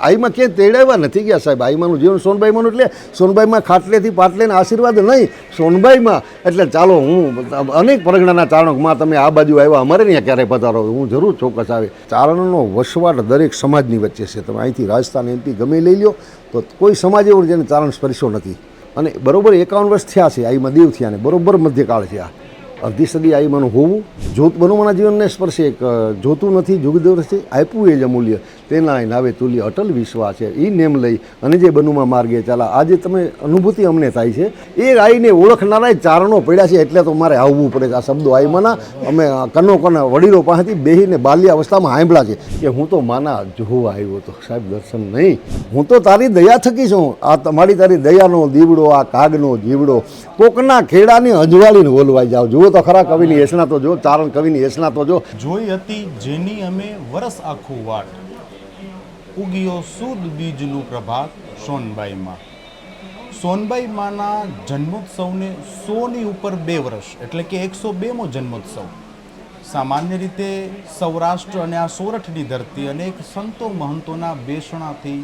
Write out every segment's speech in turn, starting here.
આઈમાં ક્યાંય તેડાવ્યા નથી ગયા સાહેબ. આઈમાનું જીવન સોનબાઈમાંનું એટલે સોનબાઈમાં ખાટલેથી પાટલેને આશીર્વાદ નહીં. સોનબાઈમાં એટલે ચાલો હું અનેક પરગણાના ચારણકમાં તમે આ બાજુ આવ્યા. અમારે ત્યાં ક્યારે પધારો હું જરૂર ચોક્કસ આવે. ચારણનો વસવાટ દરેક સમાજની વચ્ચે છે. તમે અહીંથી રાજસ્થાન એમપી ગમે લઈ લો તો કોઈ સમાજ એવું જેને ચારણ સ્પર્શ્યો નથી. અને બરોબર એકાવન વર્ષ થયા છે. આઈમાં દેવ થયા ને બરોબર મધ્યકાળ થયા. અડધી સદી આયુમાનું હોવું જોત બનુમાના જીવનને સ્પર્શે એક જોતું નથી જુગદેવ છે આપ્યું એ જ અમૂલ્ય. તેના નાવે તુલ્ય, અટલ વિશ્વાસ છે એ નેમ લઈ અને જે બનુમાં માર્ગે ચાલા. આજે તમે અનુભૂતિ અમને થાય છે. એ આઈને ઓળખનારા ચારણો પડ્યા છે એટલે તો મારે આવવું પડે છે. આ શબ્દો આઈમાના અમે કનો કના વડીલો પાસેથી બેહીને બાલ્યાવસ્થામાં સાંભળ્યા છે કે હું તો માના જોવા આવ્યો તો સાહેબ, દર્શન નહીં. હું તો તારી દયા થકી છું. આ તમારી તારી દયાનો દીવડો, આ કાગનો જીવડો. કોકના ખેડાની અજવાળીને ઓલવાઈ જાઓ જુઓ તો ખરા કવિની યશના તો જો ચારણ કવિની યશના તો જો જોઈ હતી જેની અમે વરસ આખું વાટ. ઉગીયો સુદ બીજનું પ્રભાત સોનબાઈમાં. સોનબાઈ માના જન્મોત્સવને સોની ઉપર બે વર્ષ, એટલે કે એકસો બેમો જન્મોત્સવ. સામાન્ય રીતે સૌરાષ્ટ્ર અને આ સોરઠની ધરતી અનેક સંતો મહંતોના બેસણાથી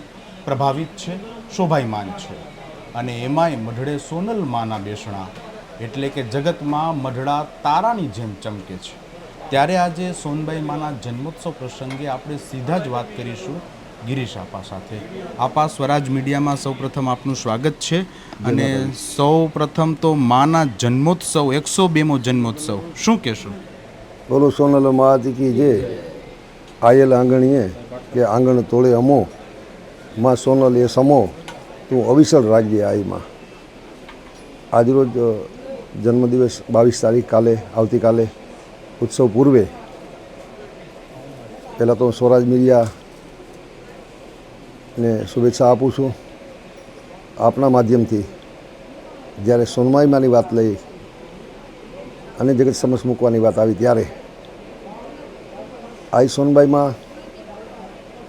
પ્રભાવિત છે, શોભાયમાન છે. અને એમાંય મઢડે સોનલ માના બેસણા એટલે કે જગતમાં મઢડા તારાની જેમ ચમકે છે. ત્યારે આજે સોનબાઈ માના જન્મોત્સવ પ્રસંગે આપણે સીધા જ વાત કરીશું ગિરીશ આપા સાથે. આપા સ્વરાજ મીડિયામાં સૌપ્રથમ આપનું સ્વાગત છે અને સૌ પ્રથમ તો માના જન્મોત્સવ એકસો બેમો જન્મોત્સવ. શું કહેશો? બોલો સોનલ માતી કી જે આયેલ આંગણીએ કે આંગણ તોળે અમો માં સોનલ એ સમો તું અવિશળ રાજ્ય આઈમાં આજરોજ જન્મદિવસ બાવીસ તારીખ કાલે, આવતીકાલે, ઉત્સવ પૂર્વે. પહેલાં તો સ્વરાજ મીડિયાને શુભેચ્છા આપું છું. આપના માધ્યમથી જ્યારે સોનમાઈમાની વાત લઈ અને જગત સમક્ષ મૂકવાની વાત આવી ત્યારે આઈ સોનબાઈમાં,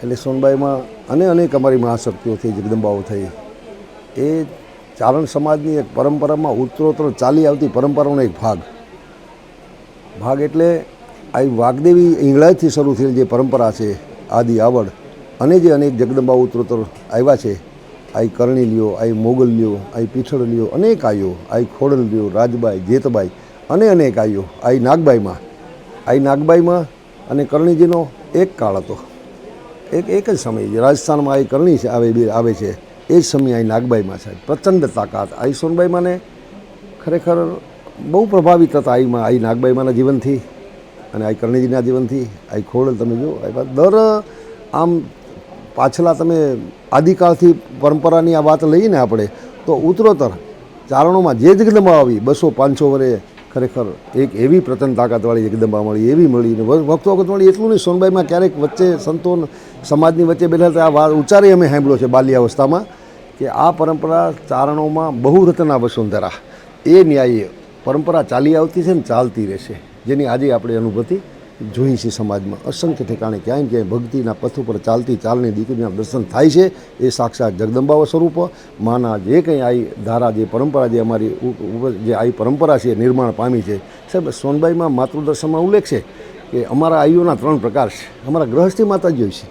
એટલે સોનબાઈમાં અને અનેક અમારી મહાશક્તિઓ થઈ જગદંબાઓ થઈ. એ ચારણ સમાજની એક પરંપરામાં ઉત્તરોત્તર ચાલી આવતી પરંપરાનો એક ભાગ. ભાગ એટલે આ વાગદેવી ઇંગળાથી શરૂ થયેલ જે પરંપરા છે, આદિ આવડ, અને જે અનેક જગદંબા ઉત્તરોત્તર આવ્યા છે, આઈ કરણી લ્યો આઈ મોગલ લ્યો આઈ પીઠળ લ્યો અનેક આયો આઈ ખોડલ લ્યો રાજબાઈ, જેતબાઈ, અને અનેક આવ્યો આઈ નાગબાઈમાં. આઈ નાગબાઈમાં અને કરણીજીનો એક કાળ હતો. એક એક જ સમય રાજસ્થાનમાં આઈ કરણી છે, આવે આવે છે. એ જ સમય અહીં નાગબાઈમાં છે પ્રચંડ તાકાત. આઈ સોનબાઈમાં ને ખરેખર બહુ પ્રભાવિત હતા આઈમાં આઈ નાગબાઈમાંના જીવનથી અને આઈ કરણીજીના જીવનથી. આઈ ખોડલ તમે જુઓ આ દર, આમ પાછલા તમે આદિકાળથી પરંપરાની આ વાત લઈએ ને આપણે, તો ઉત્તરોત્તર ચારણોમાં જે જગદંબા આવી, બસો પાંચસો વરે ખરેખર એક એવી પ્રચંડ તાકાતવાળી જગદંબા મળી, એવી મળી ને વખતો વખત મળી, એટલું નહીં, સોનબાઈમાં ક્યારેક વચ્ચે સંતો સમાજની વચ્ચે બેઠા આ વાત ઉચ્ચારી અમે સાંભળ્યો છે બાલ્યાવસ્થામાં. કે આ પરંપરા ચારણોમાં બહુ રતના વસુંધરા, એ ન્યાયે પરંપરા ચાલી આવતી છે ને ચાલતી રહેશે. જેની આજે આપણે અનુભૂતિ જોઈ છે સમાજમાં. અસંખ્ય ઠેકાણે ક્યાંય ક્યાંય ભક્તિના પથ ઉપર ચાલતી ચાલની દીકરીના દર્શન થાય છે. એ સાક્ષાત જગદંબાઓ સ્વરૂપ. માના જે કંઈ આવી ધારા, જે પરંપરા, જે અમારી જે આવી પરંપરા છે નિર્માણ પામી છે. સાહેબ, સોનબાઈમાં માતૃદર્શનમાં ઉલ્લેખ છે કે અમારા આયુના ત્રણ પ્રકાર છે. અમારા ગ્રહસ્થી માતાજીઓ છે.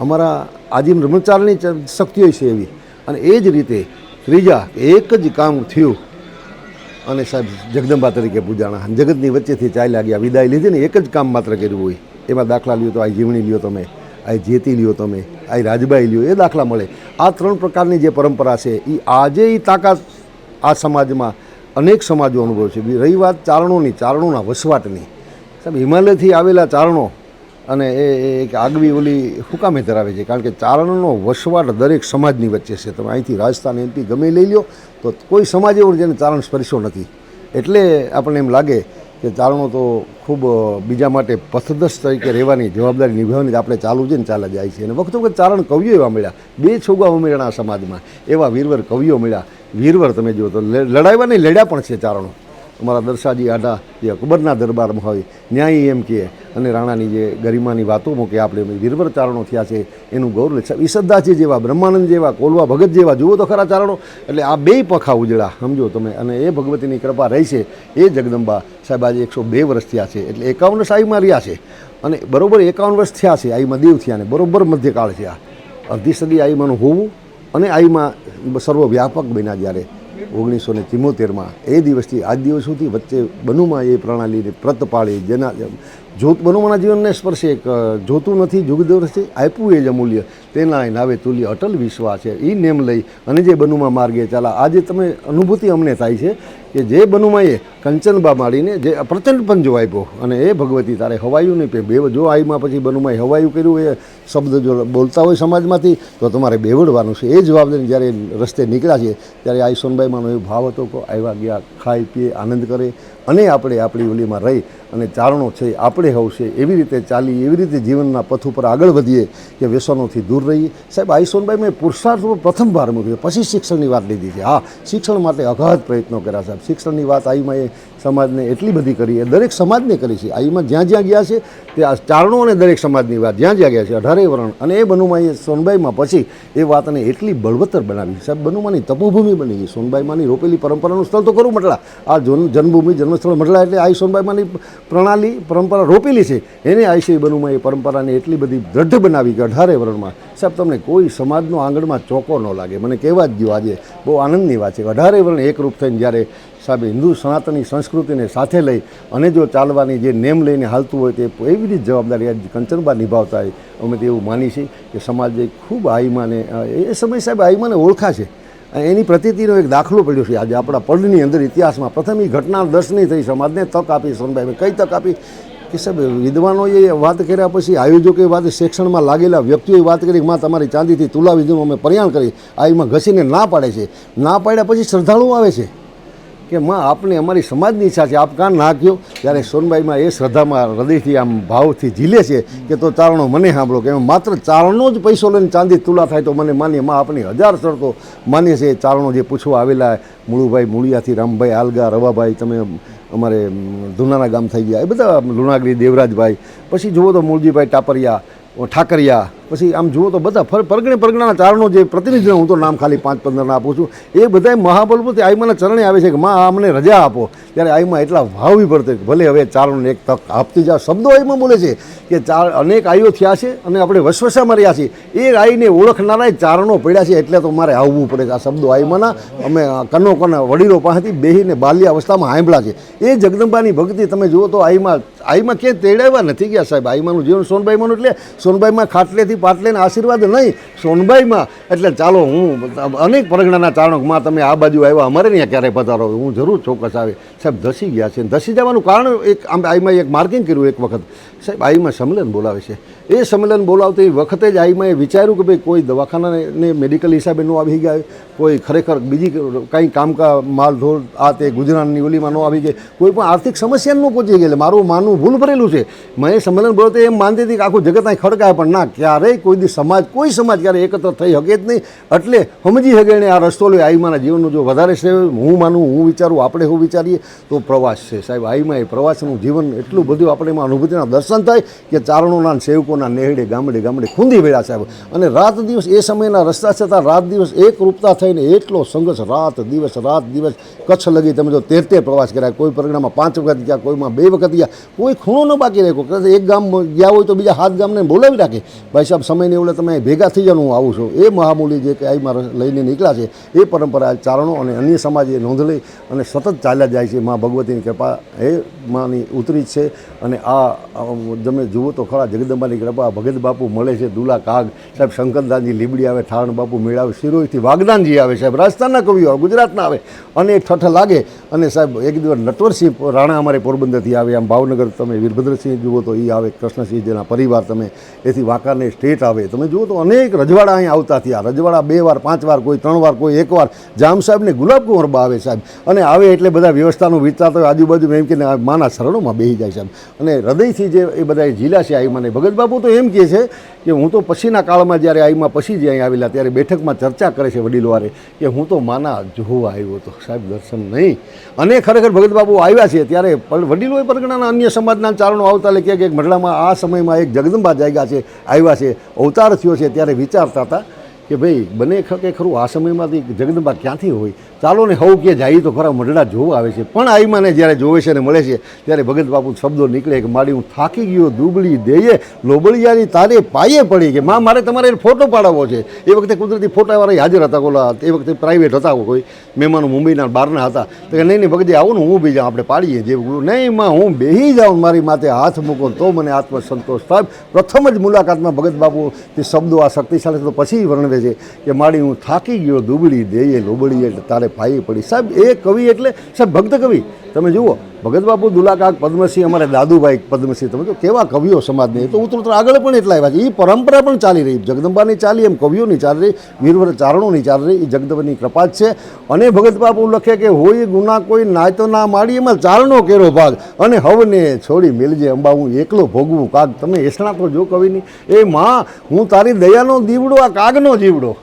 અમારા આજીમ બ્રહ્મચારની શક્તિઓ છે એવી. અને એ જ રીતે ત્રીજા એક જ કામ થયું. અને સાહેબ, જગદંબા તરીકે પૂજાણા. જગતની વચ્ચેથી ચાલ્યા ગયા, વિદાય લીધી ને એક જ કામ માત્ર કર્યું હોય. એમાં દાખલા લ્યો તો આ જીવણી લ્યો તમે આ જેતી લ્યો તમે આ રાજબાઈ લ્યો, એ દાખલા મળે. આ ત્રણ પ્રકારની જે પરંપરા છે એ આજે એ તાકાત આ સમાજમાં અનેક સમાજો અનુભવ છે. રહી વાત ચારણોની, ચારણોના વસવાટની. સાહેબ, હિમાલયથી આવેલા ચારણો અને એ એક આગવી ઓલી હુકામે ધરાવે છે, કારણ કે ચારણનો વસવાટ દરેક સમાજની વચ્ચે છે. તમે અહીંથી રાજસ્થાન એમપી ગમે લઈ લો તો કોઈ સમાજ એવો જેને ચારણ સ્પર્શ્યો નથી. એટલે આપણને એમ લાગે કે ચારણો તો ખૂબ બીજા માટે પથદસ્ત તરીકે રહેવાની જવાબદારી નિભાવવાની આપણે ચાલુ છે ને ચાલે જાય છે. અને વખતો વખત ચારણ કવિઓ એવા મળ્યા, બે છોગા ઉમેરણા સમાજમાં, એવા વીરવર કવિઓ મળ્યા. વીરવર તમે જુઓ તો લડાવ્યા નહીં, લડ્યા પણ છે ચારણો. અમારા દર્શાજી આઢા, જે અકબરના દરબારમાં હોય, ન્યાયી એમ કહે. અને રાણાની જે ગરિમાની વાતો મૂકે આપણે વીરવર ચારણો થયા છે, એનું ગૌરવ છે ઈસદાસજી જેવા, બ્રહ્માનંદ જેવા, કોલવા ભગત જેવા, જુઓ તો ખરા ચારણો. એટલે આ બે પખા ઉજળા, સમજો તમે. અને એ ભગવતીની કૃપા રહી છે, એ જગદંબા સાહેબ આજે એકસો બે વર્ષ થયા છે, એટલે એકાવન સાહીમાં રહ્યા છે. અને બરોબર એકાવન વર્ષ થયા છે, આઈમાં દેવ થયા ને, બરોબર મધ્યકાળ થયા. અડધી સદી આઈમાંનું હોવું અને આઈમાં સર્વવ્યાપક બન્યા જ્યારે ઓગણીસો ને ચિમોતેરમાં. એ દિવસથી આજ દિવસ સુધી વચ્ચે બનુમાં એ પ્રણાલીને પ્રત પાડી જેના જોત બનુમાના જીવનને સ્પર્શે એક જોતું નથી જુગદવરથી આપ્યું એ જ અમૂલ્ય. તેના નાવે તુલ્ય અટલ વિશ્વાસ છે. એ નેમ લઈ અને જે બનુમાં માર્ગે ચાલા. આજે તમે અનુભૂતિ અમને થાય છે કે જે બનુમાએ કંચનબા માળીને જે પ્રચંડ પંજો આપ્યો અને એ ભગવતી તારે હવાયું નહીં પે. બે જો આઈમાં પછી બનુમાએ હવાયું કર્યું એ શબ્દ જો બોલતા હોય સમાજમાંથી, તો તમારે બેવડવાનું છે. એ જવાબદારી જ્યારે રસ્તે નીકળ્યા છે, ત્યારે આઈ સોનબાઈમાંનો એ ભાવ હતો કે આવ્યા ગયા ખાઈ પીએ, આનંદ કરે અને આપણે આપણી ઓલીમાં રહી અને ચારણો છે, આપણે હવશે એવી રીતે ચાલી, એવી રીતે જીવનના પથ ઉપર આગળ વધીએ કે વ્યસનોથી દૂર રહીએ સાહેબ આઈ સોનબાઈ મેં પુરુષાર્થ પ્રથમ ભાર મૂક્યો. પછી શિક્ષણની વાત લીધી છે. હા, શિક્ષણ માટે અગાધ પ્રયત્નો કર્યા સાહેબ. શિક્ષણની વાત આવી એ સમાજને એટલી બધી કરી એ દરેક સમાજને કરી છે. આઈમાં જ્યાં જ્યાં ગયા છે, તે આ ચારણો અને દરેક સમાજની વાત જ્યાં જ્યાં ગયા છે અઢારે વરણ. અને એ બનુમાએ સોનબાઈમાં પછી એ વાતને એટલી બળવત્તર બનાવી સાહેબ, બનુમાની તપોભૂમિ બની ગઈ. સોનબાઈમાંની રોપેલી પરંપરાનું સ્થળ તો કરું મટલા. આ જન જન્મભૂમિ, જન્મસ્થળ મટલા એટલે આઈ સોનબાઈમાંની પ્રણાલી, પરંપરા રોપેલી છે. એને આઈશ્રી બનુમાએ પરંપરાને એટલી બધી દ્રઢ બનાવી કે અઢારે વરણમાં. સાહેબ, તમને કોઈ સમાજનો આંગણમાં ચોકો ન લાગે. મને કહેવા જ ગયો આજે. બહુ આનંદની વાત છે અઢારે વરણ એકરૂપ થઈને જ્યારે સાહેબ, હિન્દુ સનાતનની સંસ્કૃતિને સાથે લઈ અને જો ચાલવાની જે નેમ લઈને હાલતું હોય તે એવી રીતે જવાબદારી આજ કંચનબા નિભાવતા હોય, અમે તો એવું માની છીએ કે સમાજે ખૂબ આઈમાને એ સમય સાહેબ આઈમાને ઓળખા છે એની પ્રતિતિનો એક દાખલો પડ્યો છે આજે આપણા પડની અંદર ઇતિહાસમાં. પ્રથમ એ ઘટના દર્શની થઈ, સમાજને તક આપી સોનભાઈ કઈ તક આપી? કે સાહેબ, વિદ્વાનોએ વાત કર્યા પછી આયોજકોએ વાત શિક્ષણમાં લાગેલા વ્યક્તિઓએ વાત કરી માં તમારી ચાંદીથી તુલા વિધિનું અમે પરિયાણ કરી આઈમાં ઘસીને ના પાડે છે. ના પાડ્યા પછી શ્રદ્ધાળુઓ આવે છે. કે માં, આપને અમારી સમાજની ઈચ્છા છે આપ કાન નાખ્યો? ત્યારે સોનબાઈમાં એ શ્રદ્ધામાં હૃદયથી આમ ભાવથી ઝીલે છે કે તો ચારણો મને સાંભળો, કે માત્ર ચારણો જ પૈસો લઈને ચાંદી તુલા થાય તો મને માનીએ માં આપણી હજાર શરતો માન્ય છે. ચારણો જે પૂછવા આવેલા મુળુભાઈ મુળિયાથી, રામભાઈ આલગા, રવાભાઈ, તમે અમારે ધુનાના ગામ થઈ ગયા. એ બધા લુણાગરી, દેવરાજભાઈ, પછી જુઓ તો મૂળજીભાઈ ટાપરિયા, ઠાકરિયા પછી આમ જુઓ તો બધા ફર, પરગણે પરગણાના ચારણો જે પ્રતિનિધિ હું તો નામ ખાલી પાંચ પંદરના આપું છું, એ બધા મહાબલપુરથી આઈમાના ચરણે આવે છે કે માં અમને રજા આપો. ત્યારે આઈમાં એટલા ભાવવી પડતે ભલે હવે ચારણોને એક તક આપતી જાઓ. શબ્દો આઈમાં બોલે છે કે ચાર અનેક આઈઓ થયા છે અને આપણે વસવસામાં રહ્યા છીએ. એ આઈને ઓળખનારા ચારણો પડ્યા છે એટલે તો મારે આવવું પડે છે આ શબ્દો આઈમાના. અમે કનો કના વડીલો પાસેથી બેહીને બાલ્ય અવસ્થામાં સાંભળ્યા છે. એ જગદંબાની ભક્તિ તમે જુઓ તો આઈમાં આઈમાં ક્યાંય તેડાવ્યા નથી ગયા સાહેબ. આઈમાનું જીવન સોનબાઈમાંનું એટલે સોનબાઈમાં ખાટલેથી પાટલેને આશીર્વાદ નહીં, સોનબાઈમાં. એટલે ચાલો હું અનેક પરગણાના ચાણકમાં તમે આ બાજુ આવ્યા, અમારે ત્યાં ક્યારેય પધારો હું જરૂર ચોક્કસ આવે. સાહેબ, ધસી ગયા છે. ધસી જવાનું કારણ એક, આમ આઈમાં એક માર્કિંગ કર્યું એક વખત. સાહેબ, આઈમાં સમલેન બોલાવે છે. એ સંમેલન બોલાવતી વખતે જ આઈમાં એ વિચાર્યું કે ભાઈ કોઈ દવાખાનાને મેડિકલ હિસાબે ન આવી ગયા કોઈ ખરેખર બીજી કંઈ કામકા માલઢોર આ તે ગુજરાતની ઓલીમાં ન આવી ગઈ કોઈ પણ આર્થિક સમસ્યા ન પહોંચી ગયેલી મારું માનવું ભૂલ ભરેલું છે. મેં સંમેલન બોલતે એમ માનતી હતી કે આખું જગત અહીં ખડકાય, પણ ના, ક્યારેય કોઈ દી સમાજ, કોઈ સમાજ ક્યારે એકત્ર થઈ શકે જ નહીં. એટલે સમજી શકે ને આ રસ્તો લે આઈમાના જીવનનું જો વધારે છે હું માનું, હું વિચારું, આપણે હું વિચારીએ, તો પ્રવાસ છે. સાહેબ આઈમાં એ પ્રવાસનું જીવન એટલું બધું આપણે એમાં અનુભૂતિના દર્શન થાય કે ચારણોના ને સેવકોના નેહડે, ગામડે ગામડે ખૂંદી વેળા સાહેબ. અને રાત દિવસ એ સમયના રસ્તા છતાં રાત દિવસ એક રૂપતા થઈને એટલો સંઘર્ષ, રાત દિવસ રાત દિવસ કચ્છ લગી તમે જો તેર તેર પ્રવાસ કર્યા. કોઈ પરગણામાં પાંચ વખત ગયા, કોઈમાં બે વખત ગયા. કોઈ ખૂણો ન બાકી રાખ્યો. એક ગામ ગયા હોય તો બીજા હાથ ગામને બોલાવી રાખે ભાઈ સાહેબ સમયને એવું તમે ભેગા થઈ જવાનું હું આવું છું. એ મહામૂલી જે કે મારા લઈને નીકળ્યા છે, એ પરંપરા ચારણો અને અન્ય સમાજે નોંધ લઈ અને સતત ચાલ્યા જાય છે. મા ભગવતીની કૃપા એ માની ઉતરી છે. અને આ તમે જુઓ તો ખરા જગદંબાની કૃપા ભગત બાપુ મળે છે, દુલા કાગ. સાહેબ શંકરદાનજી લીબડી આવે, થાણ બાપુ મેળાવે શિરોઈથી વાગદાનજી આવે સાહેબ, રાજસ્થાનના કવિઓ આવે, ગુજરાતના આવે. અને એ ઠઠ લાગે. અને સાહેબ, એક દિવસ નટવરસિંહ રાણા અમારે પોરબંદરથી આવે, આમ ભાવનગર તમે વીરભદ્રસિંહ જુઓ તો એ આવે, કૃષ્ણસિંહ જેના પરિવાર તમે, એથી વાંકાને સ્ટેટ આવે. તમે જુઓ તો અનેક રજવાડા અહીં આવતા થયા. રજવાડા બે વાર, પાંચ વાર, કોઈ ત્રણ વાર, કોઈ એક વાર. જામ સાહેબને ગુલાબકુંવર આવે સાહેબ. અને આવે એટલે બધા વ્યવસ્થાનું વિચારતા હોય આજુબાજુ એમ કે માના શરણોમાં બેસી જાય સાહેબ. અને હૃદયથી જે એ બધા જીલા છે મને ભગત બાપુ તો એમ કહે છે કે હું તો પછીના કાળમાં જ્યારે આઈમાં પછી જે અહીં આવેલા, ત્યારે બેઠકમાં ચર્ચા કરે છે વડીલવારે કે હું તો માના જોવા આવ્યો હતો. સાહેબ, દર્શન નહીં. અને ખરેખર ભગત બાપુ આવ્યા છે ત્યારે વડીલોએ પરગણાના અન્ય સમાજના ચારણો આવતા એટલે કે એક મઢડામાં આ સમયમાં એક જગદંબા જાગ્યા છે, આવ્યા છે, અવતાર થયો છે ત્યારે વિચારતા હતા કે ભાઈ, બને ખકે ખરું, આ સમયમાંથી જગદંબા ક્યાંથી હોય? ચાલો ને હવ કે જાય તો ખરા મંડળા જોવા આવે છે. પણ આઈમાને જ્યારે જોવે છે અને મળે છે, ત્યારે ભગત બાપુ શબ્દો નીકળે કે માડી, હું થાકી ગયો, દુબળી દેયે, લોબળિયાની તારે પાયે પડી કે માં, મારે તમારે ફોટો પાડાવવો છે. એ વખતે કુદરતી ફોટાવાળા હાજર હતા ઓલા એ વખતે પ્રાઇવેટ હતા કોઈ, મહેમાનો મુંબઈના બહારના હતા. તો કે નહીં નહીં, ભગતજી, આવું ને હું બી જાઉં, આપણે પાડીએ જે. નહીં માં, હું બેહી જાઉં, મારી માથે હાથ મૂકો તો મને આત્મસંતોષ થાય. પ્રથમ જ મુલાકાતમાં ભગત બાપુ તે શબ્દો આ શક્તિશાળી તો પછી વર્ણવે છે કે માડી હું થાકી ગયો દુબળી દેયે લોબળી એટલે તારે પાઈ પડી. સાહેબ, એ કવિ એટલે, સાહેબ, ભક્ત કવિ. તમે જુઓ ભગત બાપુ દુલાકાક પદ્મસિંહ, અમારે દાદુભાઈ પદ્મસિંહ, તમે જો કેવા કવિઓ સમાજને. તો ઉત્તરોત્તર આગળ પણ એટલા આવ્યા છે. એ પરંપરા પણ ચાલી રહી. જગદંબાની ચાલી, એમ કવિઓની ચાલી રહી, વીરવર ચારણોની ચાલી રહી. એ જગદંબાની કૃપા જ છે. અને ભગતબાપુ લખે કે, હોય ગુના કોઈ નાય તો ના માડી. એમાં ચારણો કેરો ભાગ. અને હવને છોડી મેલજે અંબા હું એકલો ભોગવું કાગ. તમે એસણા તો જો કવિની. એ માં, હું તારી દયાનો દીવડો, આ કાગનો જીવડો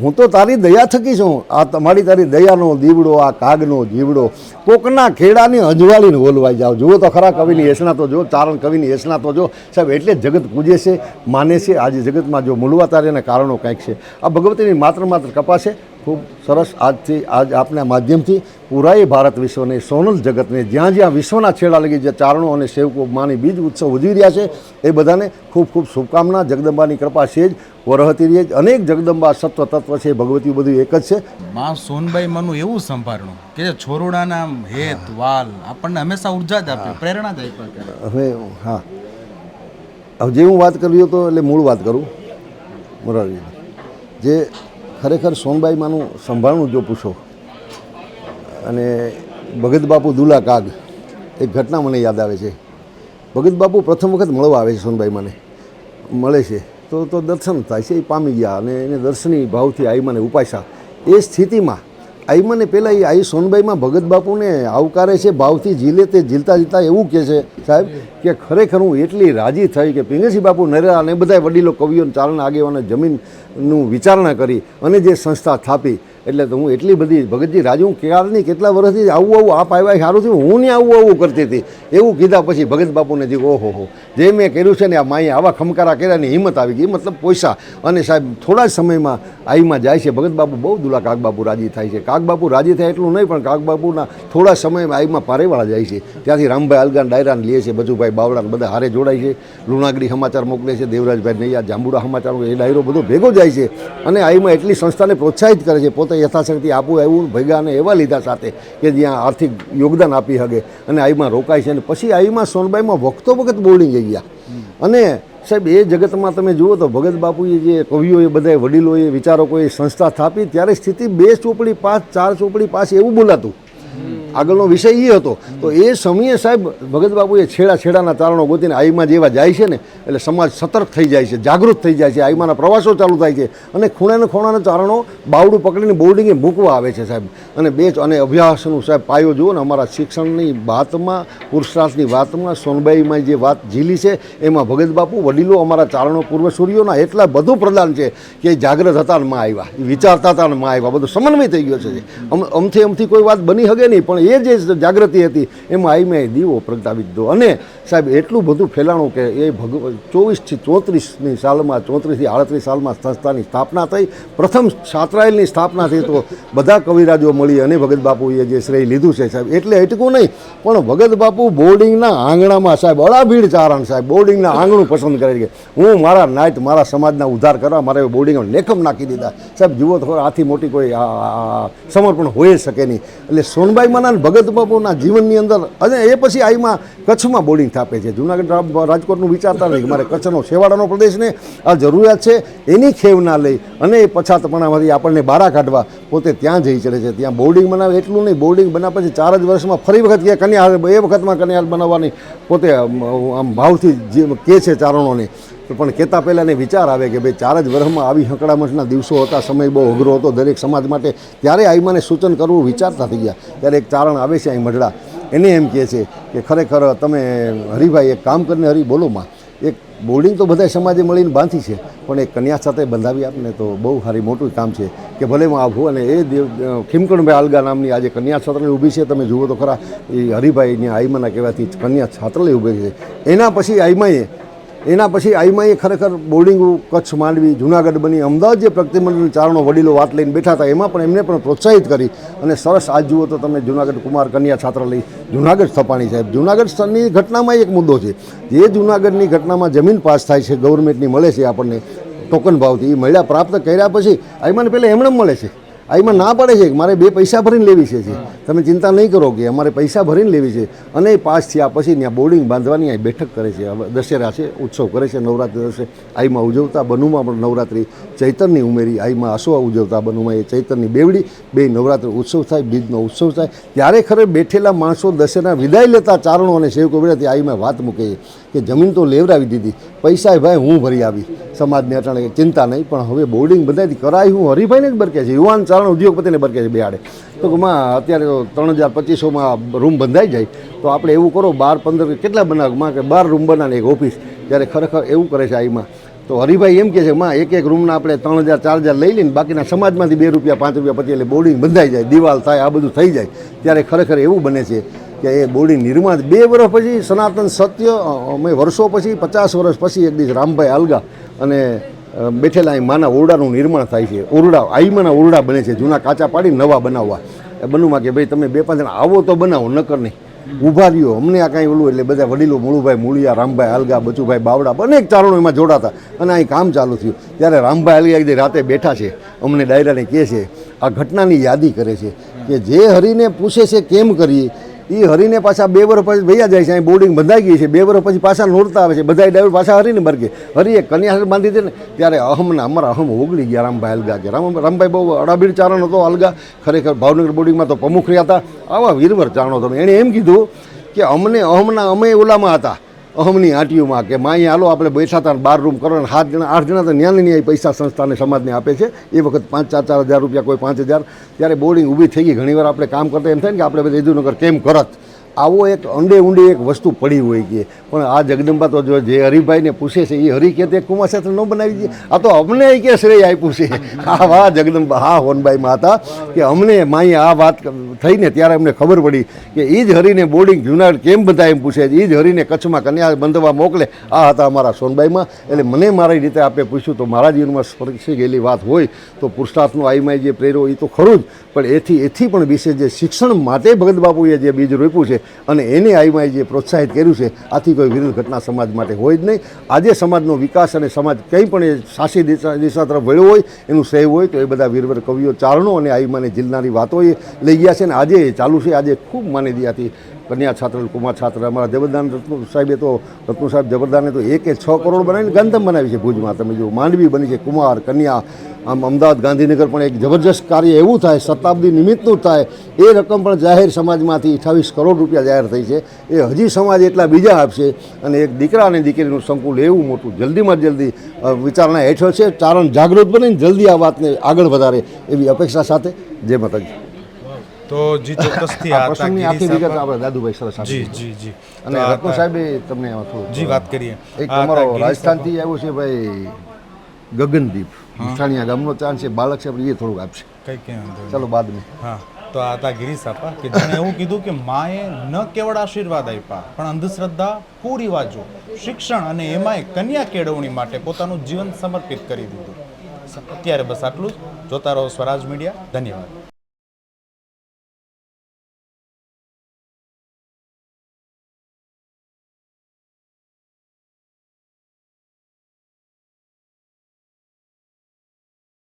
હું તો તારી દયા થકી છું. આ તમારી તારી દયાનો દીવડો, આ કાગનો જીવડો. કોકના ખેડાની અંજવાળીને બોલવાઈ જાઓ. જુઓ તો ખરા કવિની એસણા તો જો ચારણ કવિની એસણા તો જો સાહેબ, એટલે જગત પૂજે છે, માને છે. આજે જગતમાં જો મૂલવા તારેના કારણો કંઈક છે. આ ભગવતીની માત્ર માત્ર કપા છે. ખૂબ સરસ આજથી આજ આપના માધ્યમથી પૂરાએ ભારત વિશ્વને સોનલ જગતને જ્યાં જ્યાં વિશ્વના છેડા લગી જે ચારણો અને સેવકો માની બીજ ઉત્સવ ઉજવી રહ્યા છે એ બધાને ખૂબ ખૂબ શુભકામના જગદંબાની કૃપા છે જ વરહતી રહી જ અનેક જગદંબા સત્વ તત્વ છે ભગવતી બધું એક જ છે. માં સોનબાઈ માનું એવું સંભાળણું કે છોરોડાના હેત વાલ આપણને હંમેશા ઊર્જા જ આપે પ્રેરણા જ હવે હા. હવે જે હું વાત કરવી હતો એટલે મૂળ વાત કરું. બરાબર જે ખરેખર સોનબાઈમાંનું સંભાળનું જો પૂછો, અને ભગત બાપુ દુલા કાગ, એક ઘટના મને યાદ આવે છે. ભગત બાપુ પ્રથમ વખત મળવા આવે છે સોનબાઈમાંને. મળે છે. તો તો દર્શન થાય છે, એ પામી ગયા અને એને દર્શની ભાવથી આઈમાને ઉપાસ્યા. એ સ્થિતિમાં આઈમાને પહેલાં એ આઈ સોનબાઈમાં ભગત બાપુને આવકારે છે, ભાવથી ઝીલે તે ઝીલતા ઝીલતા એવું કહે છે, સાહેબ, કે ખરેખર હું એટલી રાજી થઈ કે પિંગેસિંહ બાપુ નરેલા અને બધા વડીલો કવિઓને ચાલના આગેવાને જમીનનું વિચારણા કરી અને જે સંસ્થા સ્થાપી એટલે તો હું એટલી બધી ભગતજી, રાજુ, હું ક્યારની કેટલા વર્ષથી આવું આવું આપ આવ્યા સારું થયું. હું ને આવું આવું કરતી હતી. એવું કીધા પછી ભગત બાપુને જે ઓહો હો. જે મેં કર્યું છે ને, આ માએ આવા ખમકારા કર્યાની હિંમત આવી ગઈ. મતલબ પૈસા અને સાહેબ, થોડા જ સમયમાં આઈમાં જાય છે ભગત બાપુ, બહુ દુલા કાગબાપુ રાજી થાય છે. કાગબાપુ રાજી થાય એટલું નહીં, પણ કાગબાપુના થોડા સમયમાં આઈમાં પારેવાળા જાય છે. ત્યાંથી રામભાઈ અલગાન ડાયરાને લે છે, બજુભાઈ બાવળાને બધા હારે જોડાય છે. લુણાગડી સમાચાર મોકલે છે, દેવરાજભાઈ નૈયા, જાંબુડા સમાચાર એ ડાયરો બધો ભેગો જાય છે. અને આઈમાં એટલી સંસ્થાને પ્રોત્સાહિત કરે છે, પોતે યથાશક્તિ આપવું એવું ભેગા અને એવા લીધા સાથે કે જ્યાં આર્થિક યોગદાન આપી શકે અને આઈમાં રોકાય છે. અને પછી આઈમાં સોનબાઈમાં વખતો વખત બોર્ડિંગ ગયા. અને સાહેબ, એ જગતમાં તમે જુઓ તો ભગત બાપુએ જે કવિઓએ બધા વડીલોએ, વિચારકોએ સંસ્થા સ્થાપી, ત્યારે સ્થિતિ બે ચોપડી પાંચ, ચાર ચોપડી પાંચ એવું બોલાતું. આગળનો વિષય એ હતો. તો એ સમયે સાહેબ ભગત બાપુએ છેડા છેડાના ચારણો ગોતીને આઈમાં જેવા જાય છે ને, એટલે સમાજ સતર્ક થઈ જાય છે, જાગૃત થઈ જાય છે, આઈમાના પ્રવાસો ચાલુ થાય છે અને ખૂણાને ખૂણાના ચારણો બાવડું પકડીને બોર્ડિંગે મૂકવા આવે છે સાહેબ. અને બે અને અભ્યાસનું સાહેબ પાયો જુઓ ને, અમારા શિક્ષણની વાતમાં પુરુષાર્થની વાતમાં, સોનબાઈમાં જે વાત ઝીલી છે, એમાં ભગત બાપુ વડીલો અમારા ચારણો પૂર્વસૂરીઓના એટલા બધું પ્રદાન છે કે જાગ્રત હતા માં આવ્યા વિચારતા હતા માં આવ્યા બધું સમન્વય થઈ ગયો છે. અમ, અમથી અમથી કોઈ વાત બની શકે નહીં, પણ એ જે જાગૃતિ હતી, એમાં આઈમે દીવો પ્રગટાવી દીધો. અને સાહેબ, એટલું બધું ફેલાણું કે એ ભગ ચોવીસથી ચોત્રીસની સાલમાં, ચોત્રીસથી આડત્રીસ સાલમાં સંસ્થાની સ્થાપના થઈ. પ્રથમ છાત્રાયલની સ્થાપના થઈ તો બધા કવિરાજો મળી અને ભગત બાપુએ જે શ્રેય લીધું છે સાહેબ, એટલે અટકું નહીં. પણ ભગત બાપુ બોર્ડિંગના આંગણામાં સાહેબ અળાભીડ ચારણ સાહેબ, બોર્ડિંગના આંગણું પસંદ કરે છે. હું મારા નાયત, મારા સમાજના ઉદ્ધાર કરવા મારે બોર્ડિંગમાં લેખમ નાખી દીધા. સાહેબ, જુઓ તો આથી મોટી કોઈ સમર્પણ હોઈ શકે નહીં. એટલે સોનબાઈમાંના અને ભગત બાપુના જીવનની અંદર અને એ પછી આઈમાં કચ્છમાં બોર્ડિંગ થાપે છે. જુનાગઢ રાજકોટનું વિચારતા નહીં મારે કચ્છનો છેવાડાનો પ્રદેશને આ જરૂરિયાત છે, એની ખેવ ના લઈ અને એ પછાતપણામાંથી આપણને બારા કાઢવા પોતે ત્યાં જઈ ચડે છે. ત્યાં બોર્ડિંગ બનાવે એટલું નહીં. બોર્ડિંગ બનાવ્યા પછી ચાર જ વર્ષમાં ફરી વખત કે કન્યા એ વખતમાં કન્યા બનાવવાની પોતે આમ આમ ભાવથી જે કહે છે ચારણોને. પણ કહેતા પહેલાં એને વિચાર આવે કે ભાઈ ચાર જ વર્ષમાં આવી હકડામણના દિવસો હતા. સમય બહુ અઘરો હતો દરેક સમાજ માટે. ત્યારે આઈમાને સૂચન કરવું વિચારતા થઈ ગયા. ત્યારે એક ચારણ આવે છે અહીં મઢડા. એને એમ કહે છે કે ખરેખર તમે હરિભાઈ, એક કામ કરીને હરી, બોલો માં. એક બોર્ડિંગ તો બધા સમાજે મળીને બાંધી છે, પણ એ કન્યા સાથે બંધાવી આપને તો બહુ સારી મોટું કામ છે કે ભલે હું આવું અને એ ખીમકણભાઈ આલગા નામની આજે કન્યા છાત્રાલય ઊભી છે, તમે જુઓ તો ખરા, એ હરિભાઈની આઈમાના કહેવાથી કન્યા છાત્રાલય ઊભી છે. એના પછી આઈમાએ એના પછી આઈમાં ખરેખર બોર્ડિંગ કચ્છ માંડવી, જુનાગઢ બની, અમદાવાદ જે પ્રગતિમંડળ ચારણો વડીલો વાત લઈને બેઠા હતા, એમાં પણ એમને પણ પ્રોત્સાહિત કરી અને સરસ આજ જુઓ તો તમે જુનાગઢ કુમાર કન્યા છાત્રાલય જુનાગઢ સ્થપાણી સાહેબ. જુનાગઢ સ્થળની ઘટનામાં એક મુદ્દો છે. જે જુનાગઢની ઘટનામાં જમીન પાસ થાય છે, ગવર્મેન્ટની મળે છે આપણને ટોકન ભાવથી એ મહિલા પ્રાપ્ત કર્યા પછી આઈમાને પહેલાં એમણે મળે છે. આઈમાં ના પડે છે કે મારે બે પૈસા ભરીને લેવી છે તમે ચિંતા નહીં કરો કે અમારે પૈસા ભરીને લેવી છે. અને એ પાસ થયા પછી ત્યાં બોર્ડિંગ બાંધવાની અહીં બેઠક કરે છે. દશેરા છે ઉત્સવ કરે છે નવરાત્રિ દશે આઈમાં ઉજવતા બનુમાં પણ નવરાત્રિ. ચૈતનની ઉમેરી આઈમાં આસોવા ઉજવતા બનુમાં એ ચૈતનની બેવડી. બે નવરાત્રિ ઉત્સવ થાય બીજનો ઉત્સવ થાય. ત્યારે ખરે બેઠેલા માણસો દશેરા વિદાય લેતા ચારણો અને સેવકો ત્યાં આઈમાં વાત મૂકે છે. કે જમીન તો લેવડાવી દીધી. પૈસા ભાઈ હું ભરી આવી સમાજને અટાણે ચિંતા નહીં, પણ હવે બોર્ડિંગ બધાથી કરાય હું હરિભાઈને જ બરકે છે. યુવાન ચારણ ઉદ્યોગપતિને બરકે છે બેહાડે. તો કે માં, અત્યારે તો ત્રણ હજાર પચીસોમાં રૂમ બંધાઈ જાય. તો આપણે એવું કરો, બાર પંદર કેટલા બનાવ? માં કે બાર રૂમ બનાવે એક ઓફિસ ત્યારે ખરેખર એવું કરે છે આઈમાં તો હરિભાઈ એમ કહે છે, માં, એક એક રૂમના આપણે ત્રણ હજાર, ચાર હજાર લઈ લઈને બાકીના સમાજમાંથી બે રૂપિયા, પાંચ રૂપિયા પછી એટલે બોર્ડિંગ બંધાઈ જાય. દિવાલ થાય, આ બધું થઈ જાય. ત્યારે ખરેખર એવું બને છે કે એ બોડી નિર્માણ બે વર્ષ પછી સનાતન સત્ય અમે વર્ષો પછી, પચાસ વર્ષ પછી એક દિવસ રામભાઈ આલગા અને બેઠેલા અહીં માના ઓરડાનું નિર્માણ થાય છે. ઓરડા, આઈમાના ઓરડા બને છે, જૂના કાચા પાડી નવા બનાવવા. એ બનુમાં કે ભાઈ તમે બે પાંચ જણા આવો તો બનાવો, નકર નહીં. ઊભા રહ્યો. અમને આ કાંઈ ઓલું એટલે બધા વડીલો મુળુભાઈ મૂળિયા, રામભાઈ આલગા, બચુભાઈ બાવડા અનેક ચારણો એમાં જોડાતા. અને અહીં કામ ચાલુ થયું. ત્યારે રામભાઈ આલગા એક રાતે બેઠા છે, અમને ડાયરાને કહે છે, આ ઘટનાની યાદી કરે છે કે જે હરીને પૂછે છે, કેમ કરીએ? એ હરીને પાછા બે વર્ષ પછી ભૈયા જાય છે, અહીં બોર્ડિંગ બંધાઈ ગઈ છે, બે વર્ષ પછી પાછા નોરતા આવે છે બધા ડ્રાઈવર પાછા હરીને બરગે હરીએ કન્યા બાંધી દે ને, ત્યારે અહમના અમારા અહમ ઓગળી ગયા, રામભાઈ અલગા કે રામ રામભાઈ બહુ અડાબીડ ચારણ હતો અલગા ખરેખર ભાવનગર બોર્ડિંગમાં તો પ્રમુખ રહ્યા હતા. આવા વીરવર ચારણો તમે. એણે એમ કીધું કે અમને અહમના અમે ઓલામાં હતા. અહમની આંટીઓમાં કે માં હાલો, આપણે બેઠા હતા બાર રૂમ કરો. અને સાત જણા, આઠ જણા તો ન્યાની ન્યાય પૈસા સંસ્થાને, સમાજને આપે છે. એ વખત પાંચ, ચાર ચાર હજાર રૂપિયા, કોઈ પાંચ હજાર. ત્યારે બોર્ડિંગ ઊભી થઈ ગઈ. ઘણીવાર આપણે કામ કરતા એમ થાય ને કે આપણે બધા ઇદુનગર કેમ કરત? આવો એક અંડે ઊંડે એક વસ્તુ પડી હોય કે. પણ આ જગદંબા તો જો જે હરિભાઈને પૂછે છે એ હરિ કે તે કુમાશાસ્ત્ર ન બનાવી દે. આ તો અમને કે શ્રેય આપ્યું છે. હા વાહ જગદંબા, હા, હોનભાઈ માતા, કે અમને માઈ આ વાત થઈને ત્યારે અમને ખબર પડી કે એ જ હરીને બોર્ડિંગ જુનાગઢ કેમ બધા એમ પૂછે છે? એ જ હરીને કચ્છમાં કન્યા બંધવા મોકલે. આ હતા અમારા સોનબાઈમાં. એટલે મને મારી રીતે આપે પૂછ્યું, તો મારા જીવનમાં સ્પર્શી ગયેલી વાત હોય તો પુરુષાર્થનું આઈમાં જે પ્રેરો એ તો ખરું જ. પણ એથી એથી પણ વિશે જે શિક્ષણ માટે ભગત બાપુએ જે બીજ રોપ્યું છે અને એને આઈમાં જે પ્રોત્સાહિત કર્યું છે, આથી કોઈ વિરુદ્ધ ઘટના સમાજ માટે હોય જ નહીં. આજે સમાજનો વિકાસ અને સમાજ કંઈ પણ એ સાચી દિશા દિશા તરફ વળ્યો હોય, એનું સહેવ હોય, તો એ બધા વીરવર કવિઓ ચારણો અને આઈમાને જિલ્લાની વાતો એ લઈ ગયા છે. ને આજે એ ચાલુ છે. આજે ખૂબ માની કન્યા છાત્ર કુમાર છાત્ર. અમારા જબરદાન રત્નુ સાહેબે તો, રત્નુ સાહેબ જબરદાને તો એક છ કરોડ બનાવીને ગાંધમ બનાવી છે ભુજમાં. તમે જો માંડવી બની છે કુમાર, કન્યા, આમ અમદાવાદ, ગાંધીનગર પણ એક જબરજસ્ત કાર્ય એવું થાય, શતાબ્દી નિમિત્તનું થાય, એ રકમ પણ જાહેર સમાજમાંથી અઠ્ઠાવીસ કરોડ રૂપિયા જાહેર થઈ છે. એ હજી સમાજ એટલા બીજા આપશે અને એક દીકરા અને દીકરીનું સંકુલ એવું મોટું જલ્દીમાં જલ્દી વિચારણા હેઠળ છે. ચારણ જાગૃત બનીને જલ્દી આ વાતને આગળ વધારે એવી અપેક્ષા સાથે. જય માતાજી. તો જી ચોક્કસથી આ પ્રસંગની આખી વિગત આપણે દાદુભાઈ સરસ જી જી જી. અને રત્ન સાહેબે તમને થોડું જી વાત કરીએ. એક તમારો રાજસ્થાનથી આવ્યો છે ભાઈ ગગનદીપ. વિઠાણીયા ગામનો ચાંદ છે બાળક છે પણ એ થોડુંક આપશે. કઈ કઈ ચાલો બાદ મેં. હા તો આ હતા ગિરીશ આપા કે જેણે એવું કીધું કે માએ ન કેવળ આશીર્વાદ આપ્યા પણ અંધશ્રદ્ધા કુરિવાજો શિક્ષણ અને એમાંય કન્યા કેળવણી માટે પોતાનું જીવન સમર્પિત કરી દીધું. અત્યારે બસ આટલું જ. જોતા રહો સ્વરાજ મીડિયા. ધન્યવાદ.